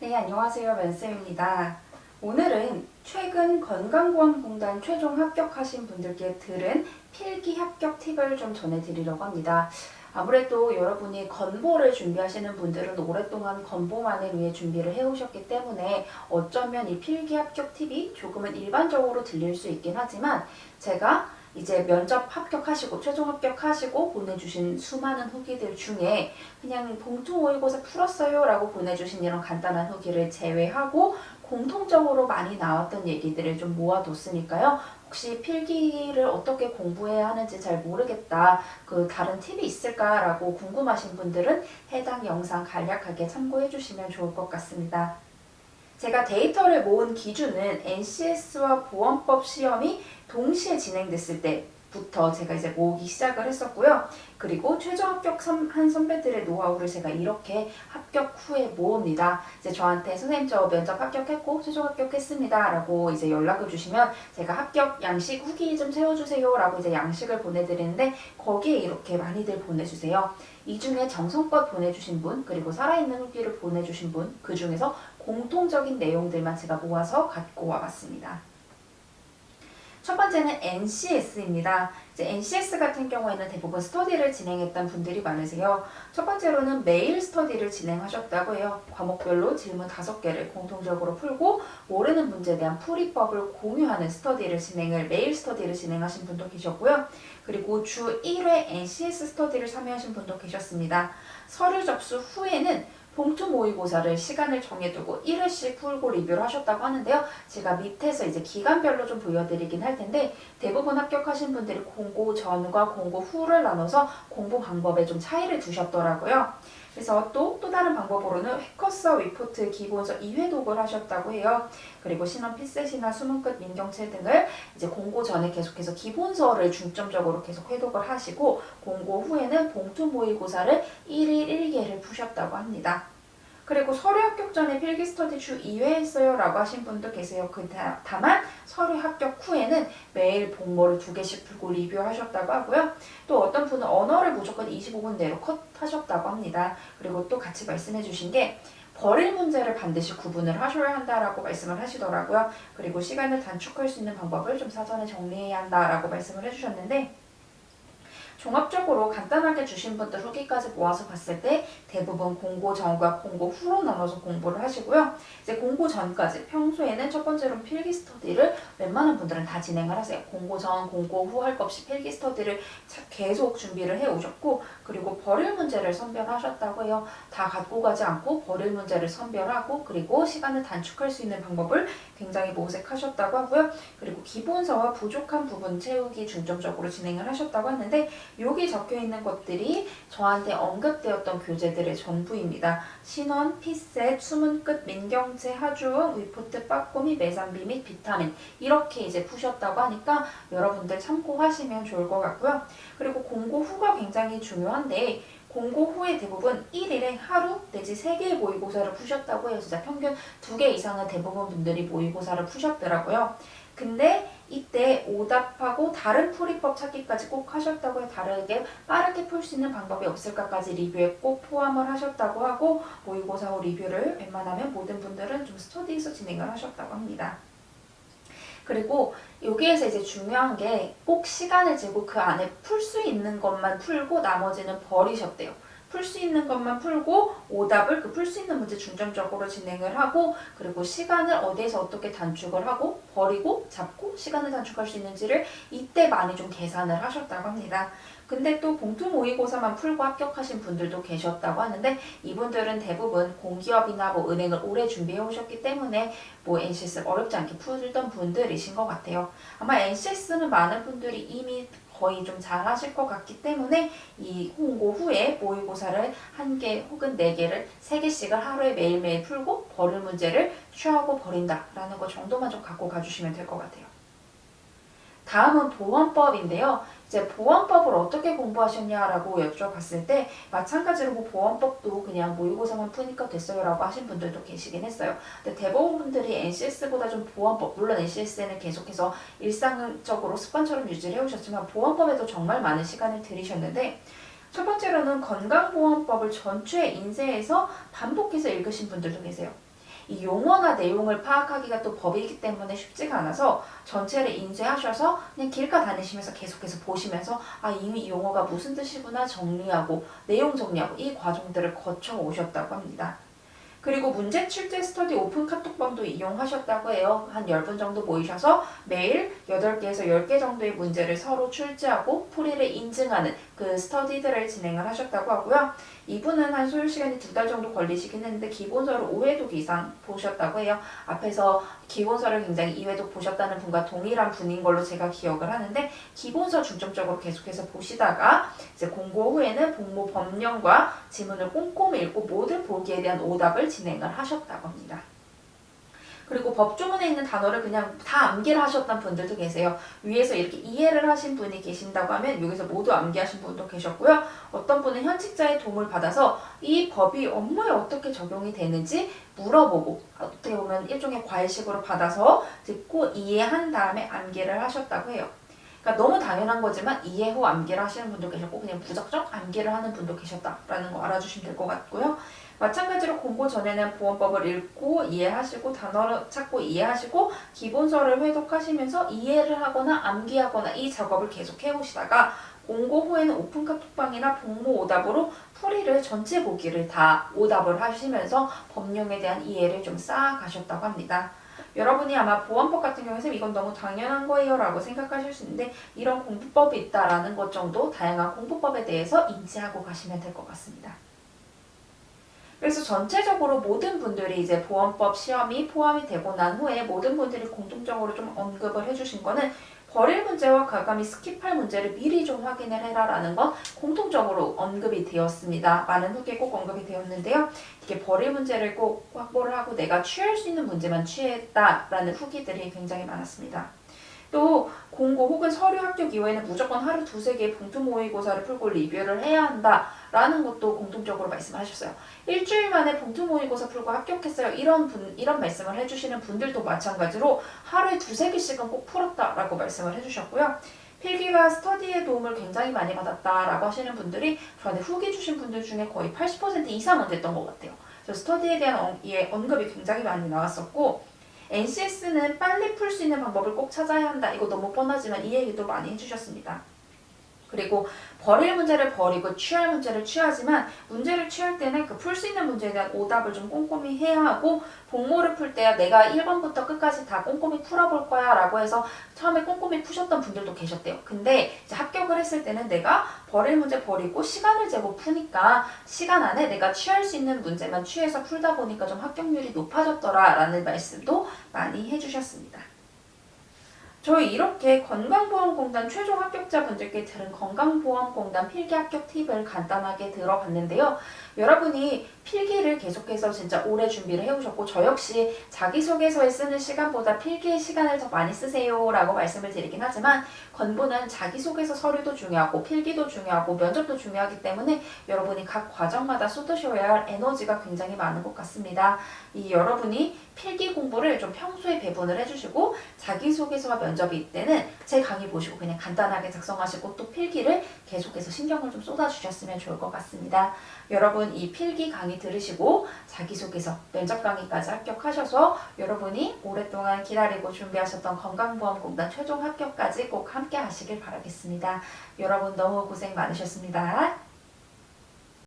네, 안녕하세요. 면쌤입니다. 오늘은 최근 건강보험공단 최종 합격하신 분들께 들은 필기 합격 팁을 좀 전해드리려고 합니다. 아무래도 여러분이 건보를 준비하시는 분들은 오랫동안 건보만을 위해 준비를 해오셨기 때문에 어쩌면 이 필기 합격 팁이 조금은 일반적으로 들릴 수 있긴 하지만 제가 이제 면접 합격하시고 최종 합격하시고 보내주신 수많은 후기들 중에 그냥 봉투 모의고사 풀었어요 라고 보내주신 이런 간단한 후기를 제외하고 공통적으로 많이 나왔던 얘기들을 좀 모아뒀으니까요. 혹시 필기를 어떻게 공부해야 하는지 잘 모르겠다. 그 다른 팁이 있을까라고 궁금하신 분들은 해당 영상 간략하게 참고해 주시면 좋을 것 같습니다. 제가 데이터를 모은 기준은 NCS와 보험법 시험이 동시에 진행됐을 때부터 제가 이제 모으기 시작을 했었고요. 그리고 최종 합격 한 선배들의 노하우를 제가 이렇게 합격 후에 모읍니다. 이제 저한테 선생님 저 면접 합격했고 최종 합격했습니다. 라고 이제 연락을 주시면 제가 합격 양식 후기 좀 세워주세요. 라고 이제 양식을 보내드리는데 거기에 이렇게 많이들 보내주세요. 이 중에 정성껏 보내주신 분, 그리고 살아있는 후기를 보내주신 분, 그 중에서 공통적인 내용들만 제가 모아서 갖고 와봤습니다. 첫 번째는 NCS입니다. 이제 NCS 같은 경우에는 대부분 스터디를 진행했던 분들이 많으세요. 첫 번째로는 메일 스터디를 진행하셨다고 해요. 과목별로 질문 5개를 공통적으로 풀고 모르는 문제에 대한 풀이법을 공유하는 스터디를 진행을 메일 스터디를 진행하신 분도 계셨고요. 그리고 주 1회 NCS 스터디를 참여하신 분도 계셨습니다. 서류 접수 후에는 봉투 모의고사를 시간을 정해두고 1회씩 풀고 리뷰를 하셨다고 하는데요. 제가 밑에서 이제 기간별로 좀 보여드리긴 할 텐데 대부분 합격하신 분들이 공고 전과 공고 후를 나눠서 공부 방법에 좀 차이를 두셨더라고요. 그래서 또, 또 다른 방법으로는 해커서 위포트 기본서 2회 독을 하셨다고 해요. 그리고 신원 피셋이나 수문끝 민경채 등을 이제 공고 전에 계속해서 기본서를 중점적으로 계속 회독을 하시고 공고 후에는 봉투 모의고사를 1일 1개를 푸셨다고 합니다. 그리고 서류 합격 전에 필기 스터디 주 2회 했어요 라고 하신 분도 계세요. 그 다, 다만 서류 합격 후에는 매일 복모를 두 개씩 풀고 리뷰하셨다고 하고요. 또 어떤 분은 언어를 무조건 25분 내로 컷 하셨다고 합니다. 그리고 또 같이 말씀해 주신 게 버릴 문제를 반드시 구분을 하셔야 한다라고 말씀을 하시더라고요. 그리고 시간을 단축할 수 있는 방법을 좀 사전에 정리해야 한다라고 말씀을 해주셨는데 종합적으로 간단하게 주신 분들 후기까지 모아서 봤을 때 대부분 공고 전과 공고 후로 나눠서 공부를 하시고요. 이제 공고 전까지 평소에는 첫 번째로 필기 스터디를 웬만한 분들은 다 진행을 하세요. 공고 전, 공고 후 할 것 없이 필기 스터디를 계속 준비를 해 오셨고 그리고 버릴 문제를 선별하셨다고 해요. 다 갖고 가지 않고 버릴 문제를 선별하고 그리고 시간을 단축할 수 있는 방법을 굉장히 모색하셨다고 하고요. 그리고 기본서와 부족한 부분 채우기 중점적으로 진행을 하셨다고 하는데 여기 적혀 있는 것들이 저한테 언급되었던 교재들의 전부입니다. 신원, 피셋, 수문끝, 민경채, 하주응, 위포트, 빠꼬미, 매산비 및 비타민 이렇게 이제 푸셨다고 하니까 여러분들 참고하시면 좋을 것 같고요. 그리고 공고 후가 굉장히 중요한데 공고 후에 대부분 1일에 하루 내지 3개의 모의고사를 푸셨다고 해요. 진짜 평균 2개 이상은 대부분 분들이 모의고사를 푸셨더라고요. 근데 이때 오답하고 다른 풀이법 찾기까지 꼭 하셨다고 해요. 다르게 빠르게 풀 수 있는 방법이 없을까까지 리뷰에 꼭 포함을 하셨다고 하고 모의고사 후 리뷰를 웬만하면 모든 분들은 좀 스터디에서 진행을 하셨다고 합니다. 그리고 여기에서 이제 중요한 게 꼭 시간을 재고 그 안에 풀 수 있는 것만 풀고 나머지는 버리셨대요. 풀 수 있는 것만 풀고 오답을 그 풀 수 있는 문제 중점적으로 진행을 하고 그리고 시간을 어디에서 어떻게 단축을 하고 버리고 잡고 시간을 단축할 수 있는지를 이때 많이 좀 계산을 하셨다고 합니다. 근데 또 봉투 모의고사만 풀고 합격하신 분들도 계셨다고 하는데 이분들은 대부분 공기업이나 뭐 은행을 오래 준비해 오셨기 때문에 뭐 NCS 어렵지 않게 풀던 분들이신 것 같아요. 아마 NCS는 많은 분들이 이미 거의 좀 잘하실 것 같기 때문에 이 홍고 후에 모의고사를 한 개 혹은 네 개를 세 개씩을 하루에 매일매일 풀고 버릴 문제를 취하고 버린다라는 것 정도만 좀 갖고 가주시면 될 것 같아요. 다음은 보험법인데요. 이제 보험법을 어떻게 공부하셨냐라고 여쭤봤을 때 마찬가지로 뭐 보험법도 그냥 모의고사만 푸니까 됐어요라고 하신 분들도 계시긴 했어요. 근데 대부분 분들이 NCS보다 좀 보험법 물론 NCS는 계속해서 일상적으로 습관처럼 유지를 해오셨지만 보험법에도 정말 많은 시간을 들이셨는데 첫 번째로는 건강보험법을 전체 인쇄해서 반복해서 읽으신 분들도 계세요. 이 용어나 내용을 파악하기가 또 법이기 때문에 쉽지가 않아서 전체를 인쇄하셔서 그냥 길가 다니시면서 계속해서 보시면서 아 이미 이 용어가 무슨 뜻이구나 정리하고 내용 정리하고 이 과정들을 거쳐 오셨다고 합니다. 그리고 문제 출제 스터디 오픈 카톡방도 이용하셨다고 해요. 한 10분 정도 모이셔서 매일 8개에서 10개 정도의 문제를 서로 출제하고 풀이를 인증하는 그 스터디들을 진행을 하셨다고 하고요. 이분은 한 소요 시간이 두 달 정도 걸리시긴 했는데 기본서를 5회독 이상 보셨다고 해요. 앞에서 기본서를 굉장히 2회독 보셨다는 분과 동일한 분인 걸로 제가 기억을 하는데 기본서 중점적으로 계속해서 보시다가 이제 공고 후에는 복무 법령과 지문을 꼼꼼히 읽고 모든 보기에 대한 오답을 진행을 하셨다고 합니다. 그리고 법조문에 있는 단어를 그냥 다 암기를 하셨던 분들도 계세요. 위에서 이렇게 이해를 하신 분이 계신다고 하면 여기서 모두 암기하신 분도 계셨고요. 어떤 분은 현직자의 도움을 받아서 이 법이 업무에 어떻게 적용이 되는지 물어보고 어떻게 보면 일종의 과외식으로 받아서 듣고 이해한 다음에 암기를 하셨다고 해요. 그러니까 너무 당연한 거지만 이해 후 암기를 하시는 분도 계셨고 그냥 무작정 암기를 하는 분도 계셨다라는 거 알아주시면 될 것 같고요. 마찬가지로 공고 전에는 보험법을 읽고 이해하시고 단어를 찾고 이해하시고 기본서를 회독하시면서 이해를 하거나 암기하거나 이 작업을 계속 해오시다가 공고 후에는 오픈 카톡방이나 복무 오답으로 풀이를 전체 보기를 다 오답을 하시면서 법령에 대한 이해를 좀 쌓아가셨다고 합니다. 여러분이 아마 보안법 같은 경우에는 이건 너무 당연한 거예요 라고 생각하실 수 있는데 이런 공부법이 있다라는 것 정도 다양한 공부법에 대해서 인지하고 가시면 될 것 같습니다. 그래서 전체적으로 모든 분들이 이제 보험법 시험이 포함이 되고 난 후에 모든 분들이 공통적으로 좀 언급을 해주신 거는 버릴 문제와 과감히 스킵할 문제를 미리 좀 확인을 해라라는 건 공통적으로 언급이 되었습니다. 많은 후기에 꼭 언급이 되었는데요. 이게 버릴 문제를 꼭 확보를 하고 내가 취할 수 있는 문제만 취했다라는 후기들이 굉장히 많았습니다. 또 공고 혹은 서류 합격 이후에는 무조건 하루 두세 개의 봉투 모의고사를 풀고 리뷰를 해야 한다라는 것도 공통적으로 말씀하셨어요. 일주일 만에 봉투 모의고사 풀고 합격했어요. 이런 분 이런 말씀을 해주시는 분들도 마찬가지로 하루에 두세 개씩은 꼭 풀었다라고 말씀을 해주셨고요. 필기와 스터디의 도움을 굉장히 많이 받았다라고 하시는 분들이 저한테 후기 주신 분들 중에 거의 80% 이상은 됐던 것 같아요. 그래서 스터디에 대한 언, 예, 언급이 굉장히 많이 나왔었고 NCS는 빨리 풀 수 있는 방법을 꼭 찾아야 한다. 이거 너무 뻔하지만 이 얘기도 많이 해주셨습니다. 그리고 버릴 문제를 버리고 취할 문제를 취하지만 문제를 취할 때는 그 풀 수 있는 문제에 대한 오답을 좀 꼼꼼히 해야 하고 복모를 풀 때야 내가 1번부터 끝까지 다 꼼꼼히 풀어볼 거야 라고 해서 처음에 꼼꼼히 푸셨던 분들도 계셨대요. 근데 이제 합격을 했을 때는 내가 버릴 문제 버리고 시간을 재고 푸니까 시간 안에 내가 취할 수 있는 문제만 취해서 풀다 보니까 좀 합격률이 높아졌더라 라는 말씀도 많이 해주셨습니다. 저희 이렇게 건강보험공단 최종 합격자분들께 들은 건강보험공단 필기 합격 팁을 간단하게 들어봤는데요. 여러분이 필기를 계속해서 진짜 오래 준비를 해오셨고 저 역시 자기소개서에 쓰는 시간보다 필기의 시간을 더 많이 쓰세요 라고 말씀을 드리긴 하지만 건보는 자기소개서 서류도 중요하고 필기도 중요하고 면접도 중요하기 때문에 여러분이 각 과정마다 쏟으셔야 할 에너지가 굉장히 많은 것 같습니다. 이 여러분이 필기 공부를 좀 평소에 배분을 해주시고 자기소개서와 면접이 있때는 제 강의 보시고 그냥 간단하게 작성하시고 또 필기를 계속해서 신경을 좀 쏟아주셨으면 좋을 것 같습니다. 여러분 이 필기 강의 들으시고 자기소개서 면접 강의까지 합격하셔서 여러분이 오랫동안 기다리고 준비하셨던 건강보험공단 최종 합격까지 꼭 함께 하시길 바라겠습니다. 여러분 너무 고생 많으셨습니다.